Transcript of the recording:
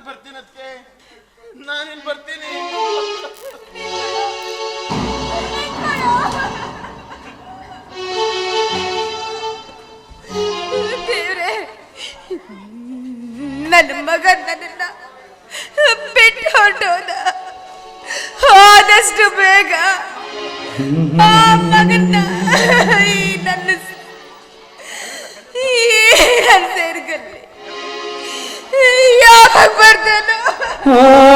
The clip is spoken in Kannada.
ನಾನೇನ್ ಬರ್ತೀನಿ ಅದಕ್ಕೆ ನಾನೇನ್ ಬರ್ತೀನಿ. ದೇವ್ರೆ, ನನ್ನ ಮಗ ನನ್ನ ಬಿಟ್ಟು ಹೊರಟೋದ ಆದಷ್ಟು ಬೇಗ ಆ ಮಗನ್ನ Oh.